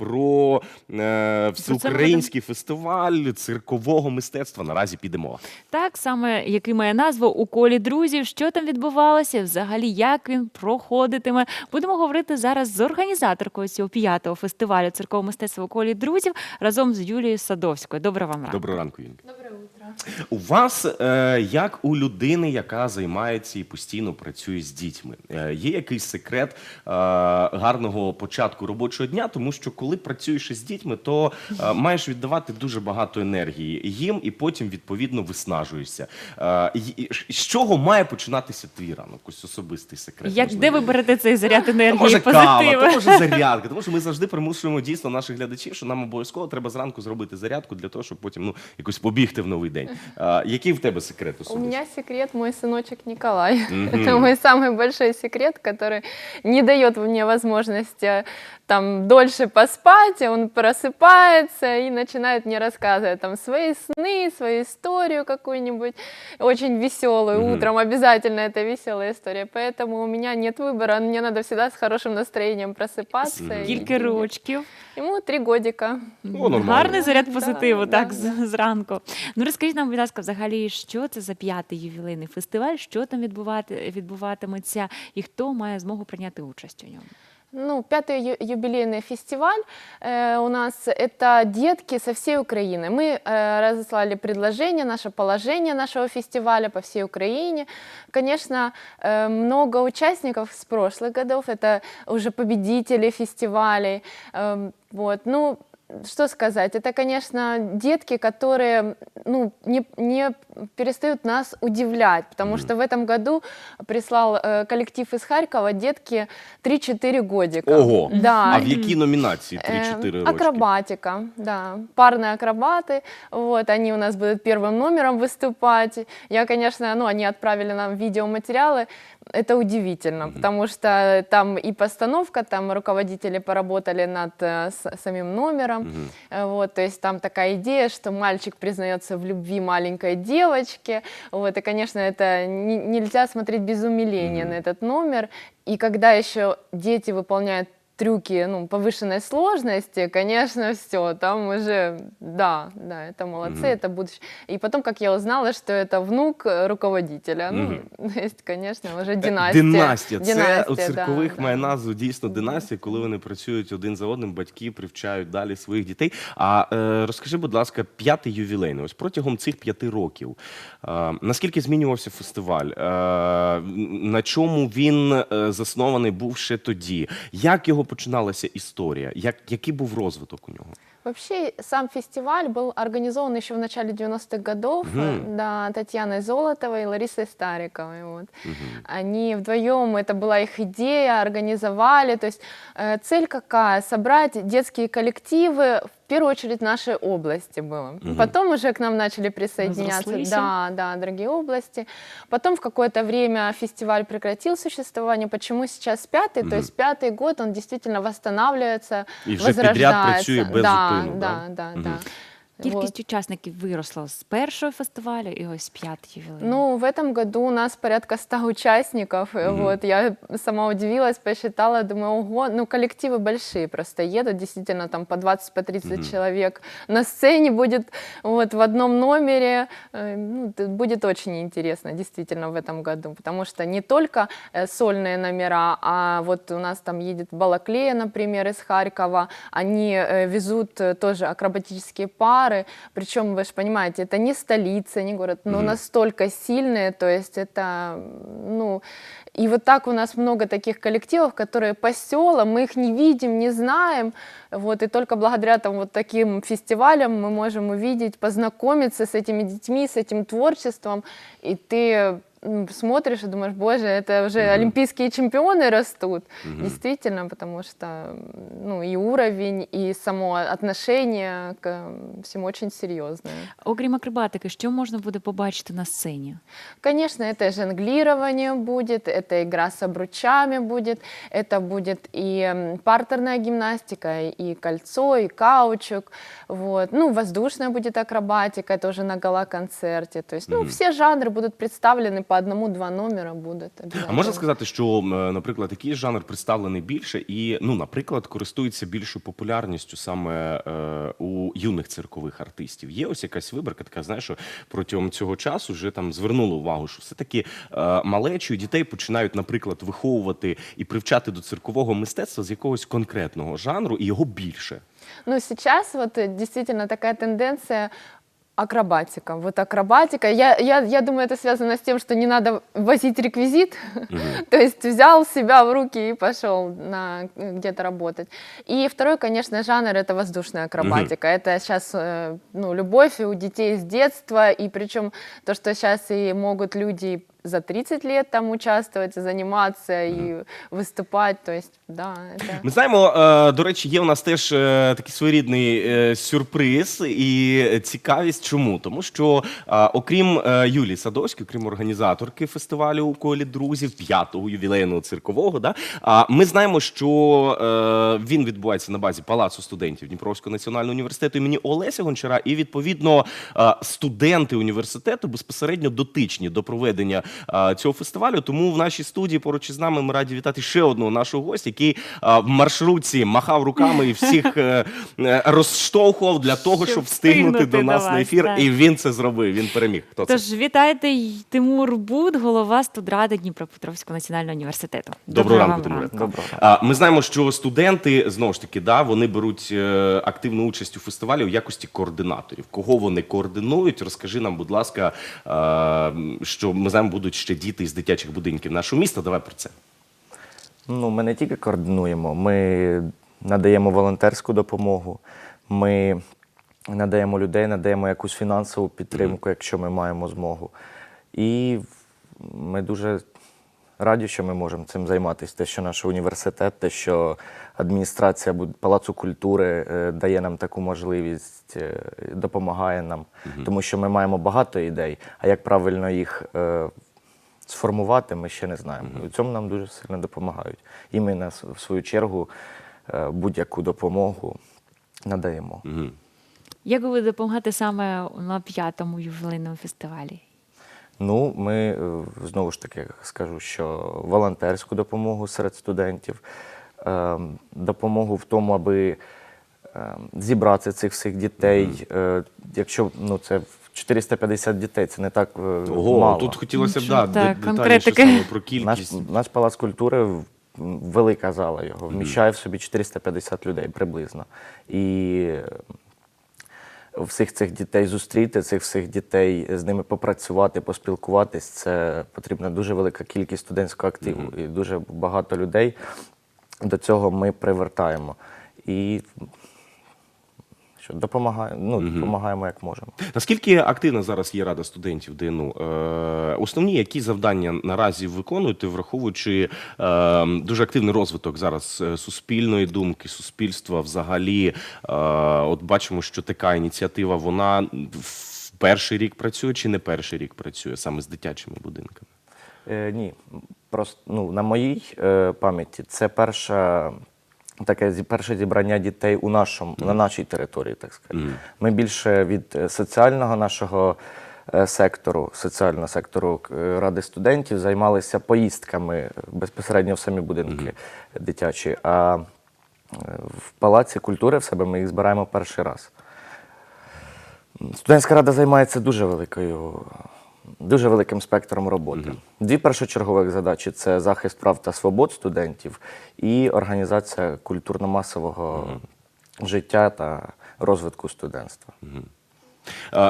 про е, всеукраїнський фестиваль циркового мистецтва. Наразі підемо. Так саме, який має назву у колі друзів. Що там відбувалося? Взагалі, як він проходитиме? Будемо говорити зараз з організаторкою цього п'ятого фестивалю циркового мистецтва у колі друзів разом з Юлією Садовською. Доброго вам ранку. Доброго ранку, Юль. Доброе утро. У вас, е, як у людини, яка займається і постійно працює з дітьми, е, є якийсь секрет е, гарного початку робочого дня, тому що коли працюєш із дітьми, то е, маєш віддавати дуже багато енергії їм, і потім відповідно виснажуєшся. Е, і- з чого має починатися твій ранок? Ось особистий секрет. Як можливо. де ви берете цей заряд енергії, То може кава, позитиву? то може зарядка. Тому що ми завжди примушуємо дійсно наших глядачів, що нам обов'язково треба зранку зробити зарядку для того, щоб потім ну якось побігти в новий день А, який в тебе секрет У особистий? меня секрет мой сыночек Николай. Мгм. Это мой самый большой секрет, который не дает мне возможности там дольше поспать, и он просыпается и начинает мне рассказывать там свои сны, свою историю какую-нибудь очень веселую. Мгм. Утром обязательно это веселая история, поэтому у меня нет выбора, мне надо всегда с хорошим настроением просыпаться. и- Скільки рочків? Ему три годика. Ну, нормально. Гарний заряд Да, позитиву, да, так, з- да. зранку. Ну розкажіть нам, будь ласка, взагалі, що це за п'ятий ювілейний фестиваль, що там відбувати, відбуватиметься, і хто має змогу прийняти участь у ньому? Ну, пятый ю- юбилейный фестиваль э, у нас это детки со всей Украины. Мы э, разослали предложение, наше положение нашего фестиваля по всей Украине. Конечно, э, много участников с прошлых годов, это уже победители фестивалей. Эм, вот, ну, что сказать, это, конечно, детки, которые ну, не, не перестают нас удивлять, потому что в этом году прислал э, коллектив из Харькова детки 3-4 годика. Ого! Да. А в якій номінації Э, 3-4 роки? Акробатика, да. Парные акробаты. Вот, они у нас будут первым номером выступать. Я, конечно, ну, они отправили нам видеоматериалы. Это удивительно, потому что там и постановка, там руководители поработали над э, с- самим номером. Э, Вот, то есть там такая идея, что мальчик признается в любви маленькой девочке. Вот, и, конечно, это не- нельзя смотреть без умиления на этот номер. И когда еще дети выполняют трюки ну, повышенной сложности, конечно, все, там уже, да, да, это молодцы, это будущее. И потом, как я узнала, что это внук э, руководителя, ну, то есть, конечно, уже династия. Династія. Це Династия, у циркових да, має да. назву дійсно династія, коли вони працюють один за одним, батьки привчають далі своїх дітей. А е, розкажи, будь ласка, п'ятий ювілейний. Ось протягом цих п'яти років. Е, наскільки змінювався фестиваль? Е, на чому він е, заснований був ще тоді? Як його починалася історія? Як, який був розвиток у нього? Вообще, сам фестиваль был организован еще в начале 90-х годов Мгм. да, Татьяной Золотовой и Ларисой Стариковой. Вот. Они вдвоем, это была их идея, организовали. То есть э, цель какая? Собрать детские коллективы, в первую очередь, в нашей области было. Потом уже к нам начали присоединяться Разрослись. да, да, другие области. Потом в какое-то время фестиваль прекратил существование. Почему сейчас пятый? То есть пятый год он действительно восстанавливается, И уже подряд возрождается. працює без да, зупину, да, да? да, Мгм. да. Кількість Вот. учасників виросла з першого фестивалю і ось п'ятий ювілейний. Ну, в этом году у нас порядка 100 участников. и Вот, я сама удивилась, посчитала, думаю, ого, ну, коллективы большие просто едут, действительно, там по 20, по 30 человек на сцене будет, вот, в одном номере. Э, ну, т- будет очень интересно, действительно, в этом году, потому что не только э, сольные номера, а вот у нас там едет Балаклея, например, из Харькова, они э, везут э, тоже акробатические пары, причем, вы же понимаете, это не столица, не город, но настолько сильные, то есть это, ну, и вот так у нас много таких коллективов, которые по селам, мы их не видим, не знаем, вот, и только благодаря там вот таким фестивалям мы можем увидеть, познакомиться с этими детьми, с этим творчеством, и ты смотришь и думаешь, боже, это уже олимпийские чемпионы растут. Действительно, потому что ну, и уровень, и само отношение к всему очень серьезное. Окрім акробатики, що можна буде побачити на сцені? Конечно, это жонглирование будет, это игра с обручами будет, это будет и партерная гимнастика, и кольцо, и каучук, вот. Ну, воздушная будет акробатика, это уже на гала-концерте. То есть, ну, все жанры будут представлены по одному-два номера будут. А можна сказати, що, наприклад, такий жанр представлений більше і, ну, наприклад, користується більшою популярністю саме е, у юних циркових артистів. Є ось якась виборка, така знаєш, що протягом цього часу вже там звернули увагу, що все-таки е, малечу дітей починають, наприклад, виховувати і привчати до циркового мистецтва з якогось конкретного жанру, і його більше. Ну, сейчас вот э, действительно такая тенденция акробатика. Вот акробатика. Я, я, я думаю, это связано с тем, что не надо возить реквизит. То есть взял себя в руки и пошел на э, где-то работать. И второй, конечно, жанр это воздушная акробатика. Это сейчас ну, любовь у детей с детства. И причем то, что сейчас и могут люди за 30 лет там участвовать, заниматься и выступать. То есть, да, это... Ми знаємо, е, до речі, є у нас теж е, такий своєрідний е, сюрприз і цікавість. Чому? Тому що е, окрім е, Юлії Садовської, окрім організаторки фестивалю у колі друзів, п'ятого ювілейного циркового, да, а ми знаємо, що е, він відбувається на базі Палацу студентів Дніпровського національного університету імені Олеся Гончара, і відповідно е, студенти університету безпосередньо дотичні до проведення цього фестивалю. Тому в нашій студії поруч із нами ми раді вітати ще одного нашого гостя, який е, в маршрутці махав руками і всіх е, е, розштовхував для того, Щоб встигнути до нас на ефір. так. І він це зробив. Він переміг. Хто це? Тож вітайте Тимур Буд, голова студради Дніпропетровського національного університету. Доброго ранку. Доброго. А, Ми знаємо, що студенти знову ж таки да, вони беруть е, активну участь у фестивалі у якості координаторів. Кого вони координують? Розкажи нам, будь ласка, е, що ми знаємо, будуть ще діти з дитячих будинків нашого міста. Давай про це. Ну, ми не тільки координуємо, ми надаємо волонтерську допомогу, ми надаємо людей, надаємо якусь фінансову підтримку, якщо ми маємо змогу. І ми дуже раді, що ми можемо цим займатися. Те, що наш університет, те, що адміністрація Палацу культури е, дає нам таку можливість, е, допомагає нам, тому що ми маємо багато ідей, а як правильно їх е, сформувати, ми ще не знаємо. І У цьому нам дуже сильно допомагають. І ми нас, в свою чергу, е, будь-яку допомогу надаємо. Як ви допомагати саме на п'ятому ювілейному фестивалі? Ну, ми е, знову ж таки скажу, що волонтерську допомогу серед студентів, е, допомогу в тому, аби зібрати цих всіх дітей. Якщо ну, це 450 дітей, це не так е, Ого, мало. тут хотілося б Нічого, да, так, де- конкретики. детальніше саме про Наш, кількість. наш палац культури в- м, велика зала його, вміщає в собі 450 людей приблизно. І е, всіх цих дітей зустріти, цих всіх дітей з ними попрацювати, поспілкуватись, це потрібна дуже велика кількість студентського активу. І дуже багато людей до цього ми привертаємо. І що допомагаємо, ну, допомагаємо як можемо. Наскільки активна зараз є рада студентів ДНУ? Е, основні які завдання наразі виконуєте, враховуючи е, дуже активний розвиток зараз е, суспільної думки, суспільства взагалі. Е, от бачимо, що така ініціатива вона в перший рік працює чи не перший рік працює саме з дитячими будинками? Е, ні, просто ну, на моїй е, пам'яті це перша. Таке перше зібрання дітей у нашому, на нашій території, так сказати. Ми більше від е, соціального нашого е, сектору, соціального сектору е, Ради студентів займалися поїздками безпосередньо в самі будинки дитячі. А в Палаці культури в себе ми їх збираємо перший раз. Студентська рада займається дуже великою, дуже великим спектром роботи. Дві першочергових задачі це захист прав та свобод студентів і організація культурно-масового життя та розвитку студентства. Е,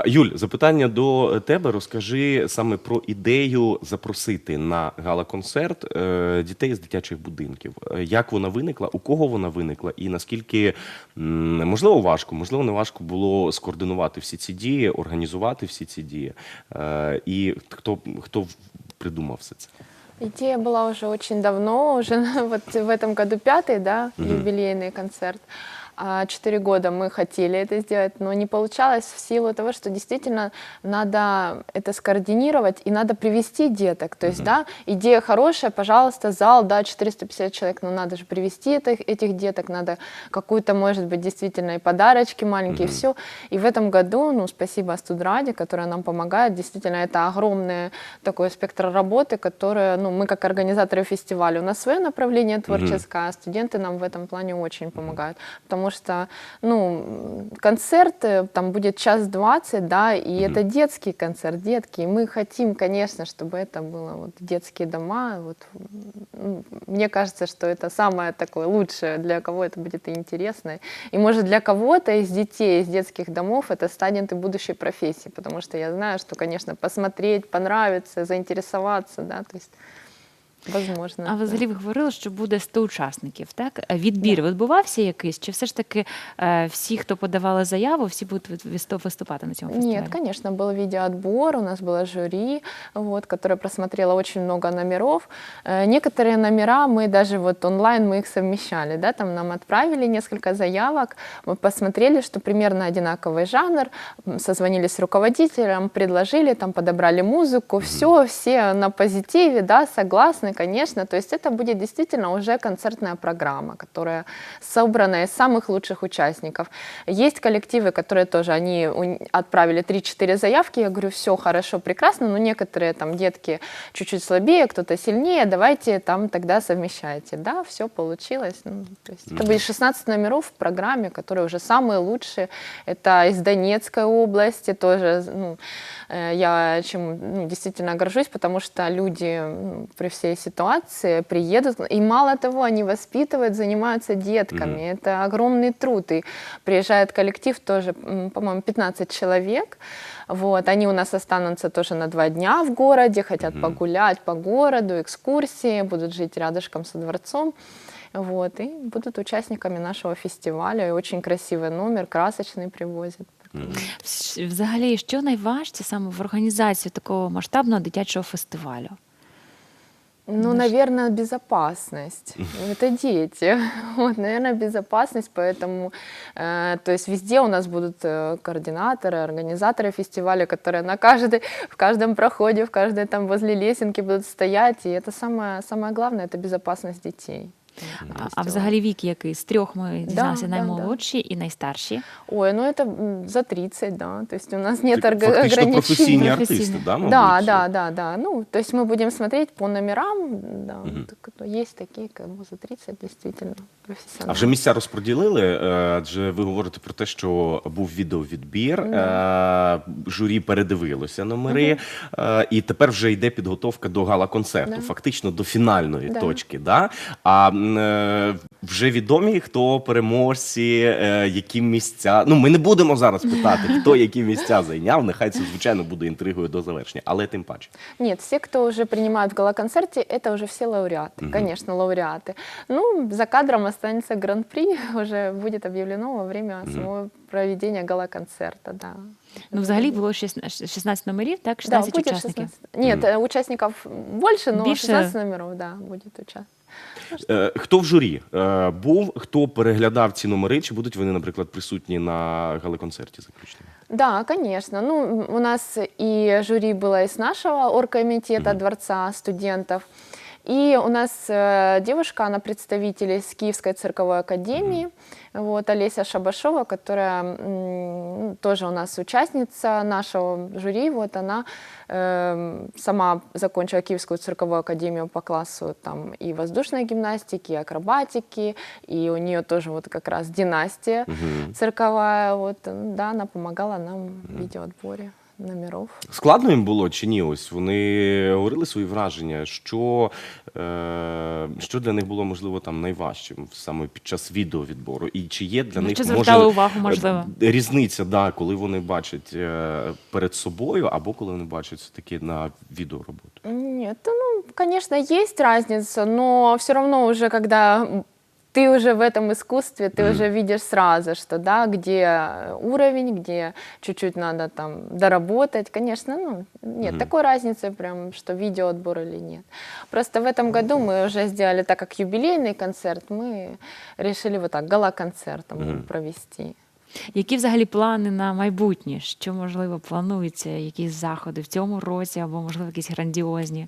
Юль, запитання до тебе. Розкажи саме про ідею запросити на гала-концерт е, дітей з дитячих будинків. Е, Як вона виникла, у кого вона виникла, і наскільки м, можливо важко, можливо, не важко було скоординувати всі ці дії, організувати всі ці дії. Е, І хто хто придумав все це? Идея была уже очень давно, уже вот в этом году пятый, да, юбилейный концерт. А, Четыре года мы хотели это сделать, но не получалось в силу того, что действительно надо это скоординировать и надо привести деток. То есть, да, идея хорошая, пожалуйста, зал, да, 450 человек, но надо же привести этих, этих деток, надо какую-то, может быть, действительно и подарочки маленькие, все. И в этом году, ну, спасибо Студраде, которая нам помогает, действительно, это огромный такой спектр работы, которая, ну, мы как организаторы фестиваля, у нас свое направление творческое, а студенты нам в этом плане очень помогают, потому что, ну, концерт э, там будет час двадцать, да, и это детский концерт, детки, и мы хотим, конечно, чтобы это было вот детские дома, вот, мне кажется, что это самое такое лучшее, для кого это будет и интересно, и может для кого-то из детей из детских домов это станет и будущей профессией, потому что я знаю, что, конечно, посмотреть, понравится, заинтересоваться, да, то есть возможно. А да. взагалі ви говорили, що буде 100 учасників, так? А Відбір відбувався якийсь? Чи все ж таки е, всі, хто подавали заяву, всі будуть від- виступ- виступати на цьому фестивалі? Нет, конечно, был видеоотбор, у нас было жюри, вот, которое просмотрело очень много номеров. Э, Некоторые номера мы даже вот онлайн мы их совмещали, да, там нам отправили несколько заявок, мы посмотрели, что примерно одинаковый жанр, м, созвонились с руководителем, предложили, там подобрали музыку, все, все на позитиве, да, согласны, конечно, то есть это будет действительно уже концертная программа, которая собрана из самых лучших участников. Есть коллективы, которые тоже, они отправили 3-4 заявки, я говорю, все хорошо, прекрасно, но некоторые там детки чуть-чуть слабее, кто-то сильнее, давайте там тогда совмещайте. Да, все получилось. Ну, то есть это будет 16 номеров в программе, которые уже самые лучшие. Это из Донецкой области тоже, ну, э, я чем ну, действительно горжусь, потому что люди ну, при всей ситуации приедут, и мало того, они воспитывают, занимаются детками. Это огромный труд. И приезжает коллектив тоже, м, по-моему, 15 человек. Вот, они у нас останутся тоже на два дня в городе, хотят погулять по городу, экскурсии, будут жить рядышком со дворцом. Вот, и будут участниками нашего фестиваля. И очень красивый номер, красочный привозят. Вс- Взагалі, що найважче саме в організації такого масштабного дитячого фестивалю? Ну, наверное, безопасность. Это дети. Вот, наверное, безопасность, поэтому, э, то есть везде у нас будут э, координаторы, организаторы фестиваля, которые на каждой, в каждом проходе, в каждой там возле лесенки будут стоять, и это самое, самое главное, это безопасность детей. А, а взагалі вік який? З трьох ми дізналися да, да. наймолодші і найстарші. Ой, ну это м, за 30, да, то есть у нас нет Так, орг- Фактично ограничений. професійні артисти, Професійні. да, мабуть? Да, да, да, да. Ну, то есть мы будем смотреть по номерам, да, так, ну, есть такие, кому за 30, действительно, профессионалы. А вже місця розподілили, е, адже ви говорите про те, що був відеовідбір, е, журі передивилося номери, е, і тепер вже йде підготовка до гала-концерту, Да. фактично до фінальної Да. точки. Да? А м, е, вже відомі, хто переможці, е, які місця. Ну, ми не будемо зараз питати, хто які місця зайняв. Нехай це, звичайно, буде інтригою до завершення, але тим паче. Нет, все, кто уже принимают в гала-концерте, это уже все лауреаты, конечно, лауреаты. Ну, за кадром останется гран-при, уже будет объявлено во время самого проведения гала-концерта, да. Ну, взагалі було 16 16 номерів, так? Да, 16 будет учасників. 16. Нет, э, участников больше, но Больше. 16 номеров, да, будет участвовать. Е, Хто в журі е, був, хто переглядав ці номери, чи будуть вони, наприклад, присутні на гала-концерті заключному? Да, конечно. Ну, у нас и жюри было из нашего оргкомитета Дворца студентов. И у нас э, девушка, она представитель из Киевской цирковой академии, вот, Олеся Шабашова, которая тоже у нас участница нашего жюри, вот она эм, сама закончила Киевскую цирковую академию по классу там и воздушной гимнастики, и акробатики, и у нее тоже вот как раз династия цирковая, вот, да, она помогала нам в видеоотборе номеров. Складно їм було чи ні? Ось вони говорили свої враження, що, е, що для них було можливо там найважчим саме під час відеовідбору, і чи є для На них що звертали може, увагу, можливо? е, різниця, да, коли вони бачать е, перед собою, або коли вони бачать все таки на відеороботу? Нет, ну, конечно, есть разница, но все равно уже, когда м, ты уже в этом искусстве, ты уже видишь сразу, что да, где уровень, где чуть-чуть надо там доработать. Конечно, ну, нет такой разницы прям, что видеоотбор или нет. Просто в этом году мы уже сделали, так как юбилейный концерт, мы решили вот так гала-концертом провести. Які взагалі плани на майбутнє? Що можливо планується? Якісь заходи в цьому році або можливо якісь грандіозні?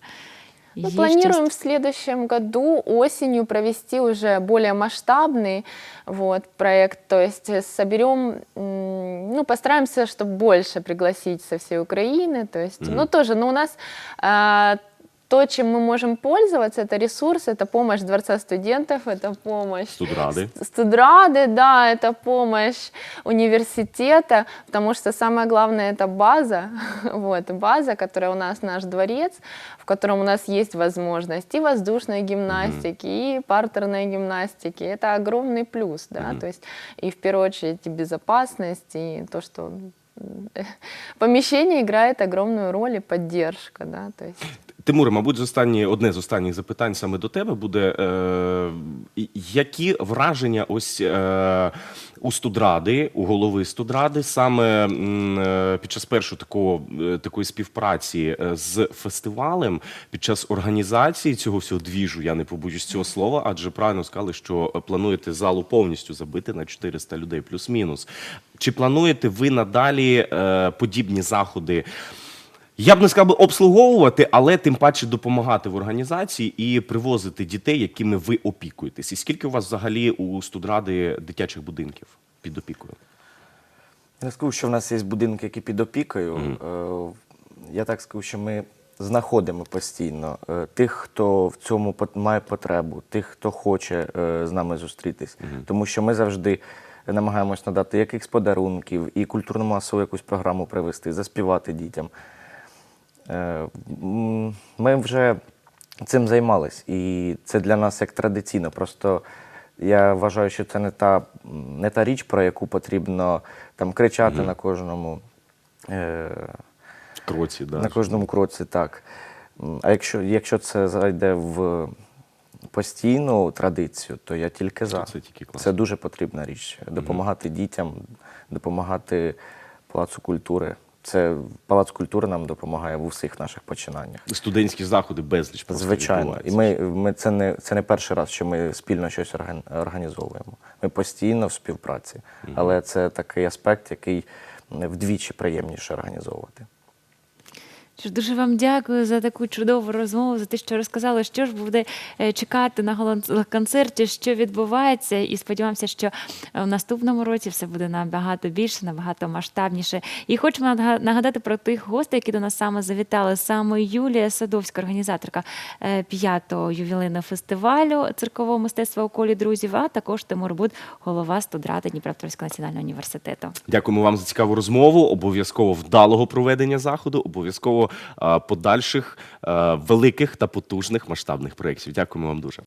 Мы Є щось? планируем в следующем году осенью провести уже более масштабный вот, проект. То есть э, соберем, м, ну, постараемся, чтобы больше пригласить со всей Украины. То есть, ну, тоже, но у нас а, то, чем мы можем пользоваться, это ресурс, это помощь Дворца студентов, это помощь Студрады. Ст- Студрады, да, это помощь университета, потому что самое главное это база, вот, база, которая у нас наш дворец, в котором у нас есть возможность и воздушной гимнастики, и партерной гимнастики. Это огромный плюс, да, то есть и в первую очередь и безопасность, и то, что помещение играет огромную роль и поддержка, да, то есть. Тимуре, мабуть, з останні, одне з останніх запитань саме до тебе буде. Е, які враження ось е, у студради, у голови студради, саме е, під час першої такого, е, такої співпраці е, з фестивалем, під час організації цього всього двіжу, я не побоюсь цього слова, адже правильно сказали, що плануєте залу повністю забити на 400 людей, плюс-мінус. Чи плануєте ви надалі е, подібні заходи? Я б не сказав би обслуговувати, але тим паче допомагати в організації і привозити дітей, якими ви опікуєтесь. І скільки у вас взагалі у студради дитячих будинків під опікою? Я не скажу, що в нас є будинки, які під опікою. Е, Я так скажу, що ми знаходимо постійно е, тих, хто в цьому має потребу, тих, хто хоче е, з нами зустрітись. Тому що ми завжди намагаємось надати якихось подарунків і культурно-масову якусь програму привести, заспівати дітям. Е, Ми вже цим займались, і це для нас як традиційно. Просто я вважаю, що це не та, не та річ, про яку потрібно там кричати на кожному. Е, Кроці, да. на кожному кроці, так. А якщо, якщо це зайде в постійну традицію, то я тільки за. це тільки класно. Це дуже потрібна річ. Допомагати дітям, допомагати Палацу культури. Це Палац культури нам допомагає в усіх наших починаннях. Студентські заходи безліч просто Звичайно. І ми, ми це, не, це не перший раз, що ми спільно щось орган- організовуємо. Ми постійно в співпраці. Але це такий аспект, який вдвічі приємніше організовувати. Дуже вам дякую за таку чудову розмову, за те, що розказали, що ж буде е, чекати на концерті, що відбувається, і сподіваємося, що е, в наступному році все буде набагато більше, набагато масштабніше. І хочемо нага- нагадати про тих гостей, які до нас саме завітали. Саме Юлія Садовська, організаторка е, п'ятого ювілейного фестивалю циркового мистецтва у колі друзів, а також Тимур Буд, голова студради Дніпропетровського національного університету. Дякуємо вам за цікаву розмову. Обов'язково вдалого проведення заходу, обов'язково подальших е, великих та потужних масштабних проєктів. Дякуємо вам дуже.